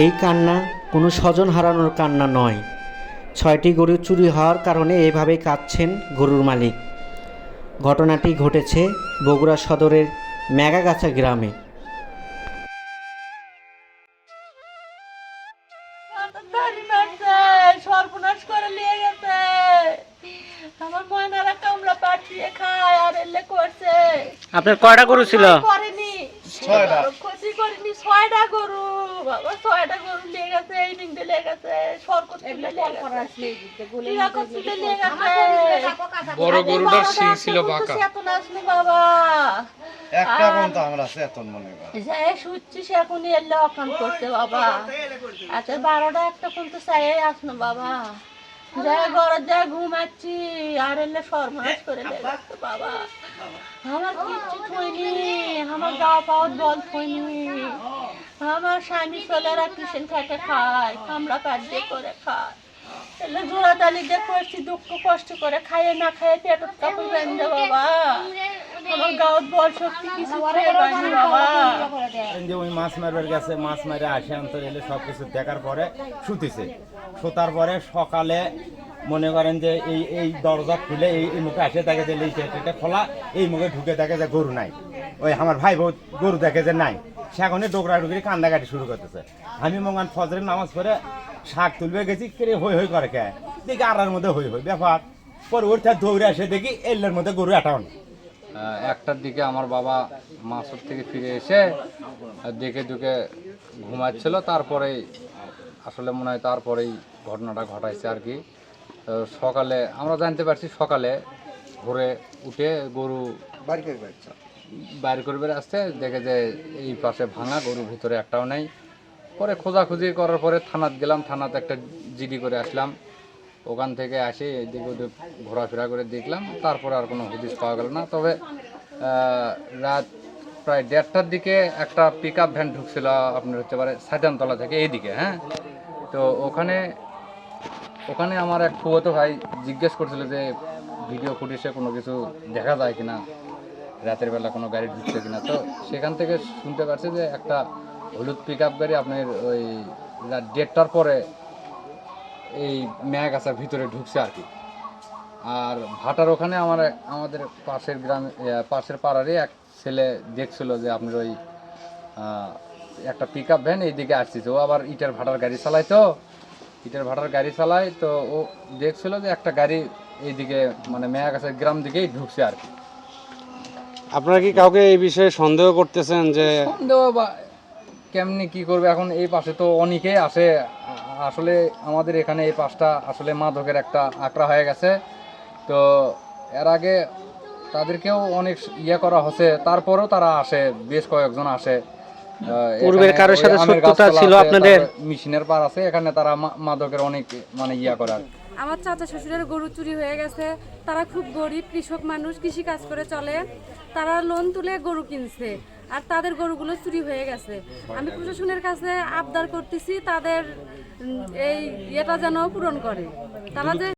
এই কান্না কোনো স্বজন হারানোর কান্না নয়। ছয়টি গরু চুরি হওয়ার কারণে এভাবেই কাঁদছেন গরুর মালিক। ঘটনাটি ঘটেছে বগুড়া সদরের মেগাগাছা গ্রামে। সর্বনাশ করে নিয়ে গেছে। আমার ময়নারা কামড়া পাঠিয়ে খায় আর এলে করছে। আপনার কয়টা গরু ছিল? করেনি। ক্ষতি করেনি ছয়টা গরু। বাবা ছয়টা গরু নিয়ে গেছে এই নিংতে নিয়ে গেছে সরকত তুলে নিয়ে গেছে। টিকাকত তুলে নিয়ে গেছে। বড় গরুটার শিং ছিল বাঁকা। এত আসলো বাবা। একটা কোন আমরা চেতন মনে কর। যে শুচ্ছি সে এখন এলে অকান করছে বাবা। আচ্ছা বারোটা একটা কোন তো চাই আসলো বাবা। ঘরে যা ঘুমাচ্ছি আর এলে ফরমাস করে লেগেছে বাবা। আমার কিচ্ছু থইনি আমার গা পাওয়ার বল থইনি আমার স্বামী ছেলেরা কিষেন খেটে খায় কামড়া দিয়ে করে খায়। এলে জোড়া তালি দিয়ে করছি দুঃখ কষ্ট করে খাইয়ে না খাইয়ে পেটটা কাপড় বেঁধে বাবা। আমার গাঁত বল শক্তি কিছু বাবা। ওই মাছ মারবার গেছে মাছ মারে আসে অন্তর এলে সব কিছু দেখার পরে শুতিছে। শুতার পরে সকালে মনে করেন যে এই এই দরজা খুলে এই মুখে আসে দেখে যে এটা খোলা এই মুখে ঢুকে দেখে যে গরু নাই। ওই আমার ভাই বোন গরু দেখে যে নাই। সেখানে ডোকরা ডুকরি কান্দাকাটি শুরু করতেছে। আমি মঙ্গান ফজরের নামাজ পড়ে শাক তুলবে গেছি কেড়ে হই হই করে কে? দেখি আড়ার মধ্যে হই হই ব্যাপার। পরে ওর দৌড়ে আসে দেখি এলের মধ্যে গরু এটাও নেই। আহ, একটার দিকে আমার বাবা মাসুর থেকে ফিরে এসে দেখে দুকে ঘুমাচ্ছিল। তারপরেই আসলে মনে হয় তারপরেই ঘটনাটা ঘটাইছে আর কি। তো সকালে আমরা জানতে পারছি সকালে ভোরে উঠে গরু বাইর করবে আসছে। দেখে যে এই পাশে ভাঙা গরু ভিতরে একটাও নেই। পরে খোঁজাখুঁজি করার পরে থানাত গেলাম থানাতে একটা জিডি করে আসলাম। ওখান থেকে আসে, এদিক ওদিক ঘোরাফেরা করে দেখলাম, তারপরে আর কোনো হদিস পাওয়া গেল না। তবে রাত প্রায় দেড়টার দিকে একটা পিক আপ ভ্যান ঢুকছিল, আপনার হচ্ছে পারে সাইতানতলা থেকে এইদিকে হ্যাঁ? তো ওখানে ওখানে আমার এক ফুয়তো ভাই জিজ্ঞেস করছিল যে, ভিডিও ফুটেজে কোনো কিছু দেখা যায় কিনা? রাতের বেলা কোনো গাড়ি ঢুকছে কিনা? তো সেখান থেকে শুনতে পারছি যে একটা হলুদ পিক আপ গাড়ি আপনার ওই দেড়টার পরে এই মেয়াগাছার ভিতরে ঢুকছে আর কি। আর ভাটার ওখানে আমার আমাদের পাশের গ্রামে পাশের পাড়ারই এক ছেলে দেখছিল যে আপনার ওই একটা পিক আপ ভ্যান এইদিকে আসছে ও আবার ইটার ভাটার গাড়ি চালায় তো। ইটার ভাটার গাড়ি চালায় তো ও দেখছিল যে একটা গাড়ি এইদিকে মানে মেয়াগাছার গ্রাম দিকেই ঢুকছে আর কি। আপনারা কি কাউকে এই বিষয়ে সন্দেহ করতেছেন যে সন্দেহ বা কেমনি কি করবে? এখন এই পাশে তো অনেকেই আসে আসলে আমাদের এখানে এই পাশটা আসলে মাদকের একটা আঁকড়া হয়ে গেছে। তো এর আগে তাদেরকেও অনেক ইয়ে করা হচ্ছে। তারপরেও তারা আসে বেশ কয়েকজন আসে। পূর্বের কারোর সাথে শত্রুতা ছিল আপনাদের? মেশিনের পার আছে। এখানে তারা মাদকের অনেক মানে ইয়া করার আমার চাচা শ্বশুরের গরু চুরি হয়ে গেছে। তারা খুব গরিব কৃষক মানুষ কৃষি কাজ করে চলে। তারা লোন তুলে গরু কিনছে। আর তাদের গরুগুলো চুরি হয়ে গেছে। আমি প্রশাসনের কাছে আবদার করতেছি তাদের এই ইয়েটা যেন পূরণ করে। তারা যে